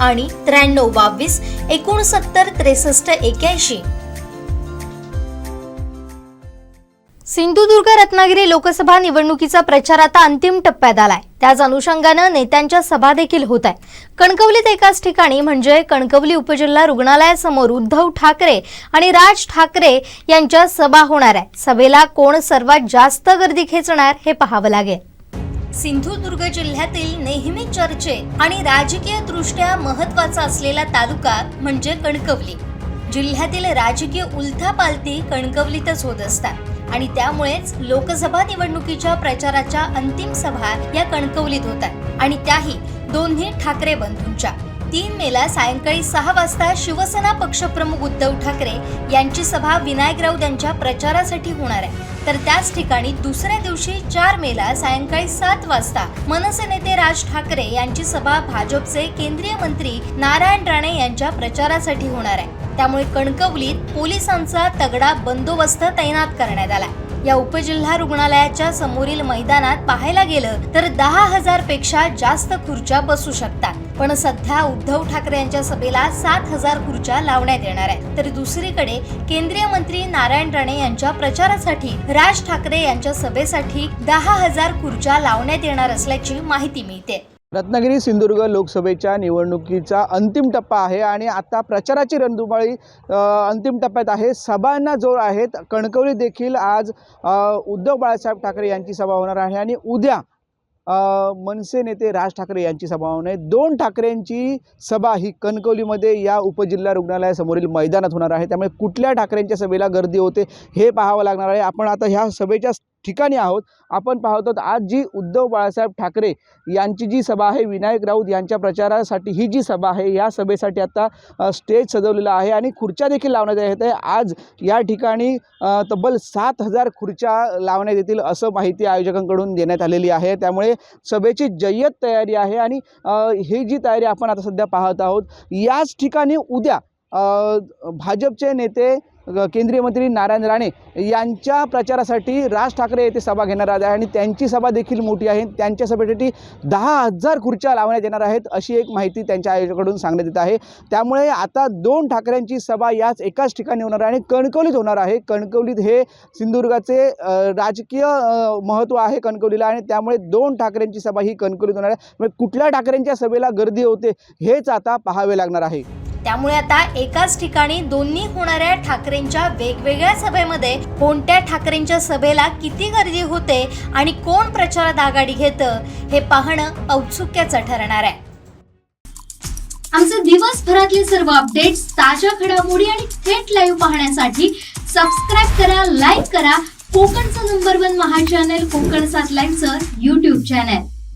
आणि त्र्याण्णव बावीस एकोणसत्तर त्रेसष्ट एक्याऐंशी. सिंधुदुर्ग रत्नागिरी लोकसभा निवडणुकीचा प्रचार आता अंतिम टप्प्यात आलाय. त्याच अनुषंगानं नेत्यांच्या सभा देखील होत आहे कणकवलीत एकाच ठिकाणी म्हणजे कणकवली उपजिल्हा रुग्णालयासमोर उद्धव ठाकरे आणि राज ठाकरे यांच्या सभा होणार आहे सभेला कोण सर्वात जास्त गर्दी खेचणार हे पाहावं लागेल. सिंधुदुर्ग जिल्ह्यातील नेहमी चर्चे आणि राजकीय दृष्ट्या महत्त्वाचा असलेला तालुका म्हणजे कणकवली. जिल्ह्यातील राजकीय उलथापालथी कणकवलीतच होत असतात आणि त्यामुळेच लोकसभा निवडणुकीच्या प्रचाराच्या अंतिम सभा या कणकवलीत होतात आणि त्याही दोन्ही ठाकरे बंधूंच्या. तीन मेला सायंकाळी सहा वाजता शिवसेना पक्षप्रमुख उद्धव ठाकरे यांची सभा विनायक राऊत यांच्या प्रचारासाठी होणार आहे. तर त्याच ठिकाणी दुसऱ्या दिवशी चार मेला सायंकाळी सात वाजता मनसे नेते राज ठाकरे यांची सभा भाजपचे केंद्रीय मंत्री नारायण राणे यांच्या प्रचारासाठी होणार आहे. त्यामुळे कणकवलीत पोलिसांचा तगडा बंदोबस्त तैनात करण्यात आला या उपजिल्हा रुग्णालयाच्या समोरील मैदानात पाहायला गेलं तर दहा हजारपेक्षा जास्त खुर्च्या बसू शकतात. पण सध्या उद्धव ठाकरे यांच्या सभेला सात हजार खुर्च्या लावण्यात येणार आहेत. तर दुसरीकडे केंद्रीय मंत्री नारायण राणे यांच्या प्रचारासाठी राज ठाकरे यांच्या सभेसाठी दहा हजार खुर्च्या लावण्यात येणार असल्याची माहिती मिळते. रत्नागिरी सिंधुदुर्ग लोकसभेच्या निवडणुकीचा अंतिम टप्पा आहे आणि आता प्रचाराची रणधुमाळी अंतिम टप्प्यात आहे. सभांना जोर आहेत. कणकवली देखील आज उद्धव बाळासाहेब ठाकरे यांची सभा होणार आहे आणि उद्या मनसे नेते राज ठाकरे यांची सभा होणार आहे. दोन ठाकरेंची सभा ही कणकवलीमध्ये या उपजिल्हा रुग्णालयासमोरील मैदानात होणार आहे. त्यामुळे कुठल्या ठाकरेंच्या सभेला गर्दी होते हे पाहावं लागणार आहे. आपण आता ह्या सभेच्या ठिकाणी आहोत. आपण पाहतो आज जी उद्धव बाळासाहेब ठाकरे यांची जी सभा आहे विनायक राऊत यांच्या प्रचारासाठी ही जी सभा आहे या सभेसाठी आता स्टेज सजवलेला आहे आणि खुर्च्या देखील लावण्यात येत आहे. आज या ठिकाणी तब्बल सात हजार खुर्च्या लावण्यात येतील असं माहिती आयोजकांकडून देण्यात आलेली आहे. त्यामुळे सभेची जय्यत तयारी आहे आणि ही जी तयारी आपण आता सध्या पाहत आहोत याच ठिकाणी उद्या भाजपचे नेते केंद्रीय मंत्री नारायण राणे यांच्या प्रचारासाठी राज ठाकरे येथे सभा घेणार आहे आणि त्यांची सभा देखील मोठी आहे. त्यांच्या सभेसाठी दहा हजार खुर्च्या लावण्यात येणार आहेत अशी एक माहिती त्यांच्या आयोजकाकडून सांगण्यात येत आहे. त्यामुळे आता दोन ठाकरेंची सभा याच एकाच ठिकाणी होणार आहे आणि कणकवलीत होणार आहे. कणकवलीत हे सिंधुदुर्गाचे राजकीय महत्त्व आहे कणकवलीला आणि त्यामुळे दोन ठाकरेंची सभा ही कणकवलीत होणार आहे. म्हणजे कुठल्या ठाकरेंच्या सभेला गर्दी होते हेच आता पाहावे लागणार आहे. त्यामुळे आता एकाच ठिकाणी दोन्ही होणाऱ्या ठाकरेंच्या वेगवेगळ्या सभेमध्ये कोणत्या ठाकरेंच्या सभेला किती गर्दी होते आणि कोण प्रचारात आघाडी घेतं हे पाहणं औत्सुक्याचं ठरणार आहे. आमचे दिवसभरातले सर्व अपडेट्स ताज्या घडामोडी आणि थेट लाईव्ह पाहण्यासाठी सबस्क्राईब करा लाईक करा. कोकणचं नंबर वन महा चॅनल कोकण सात लाईव्हचं युट्यूब चॅनल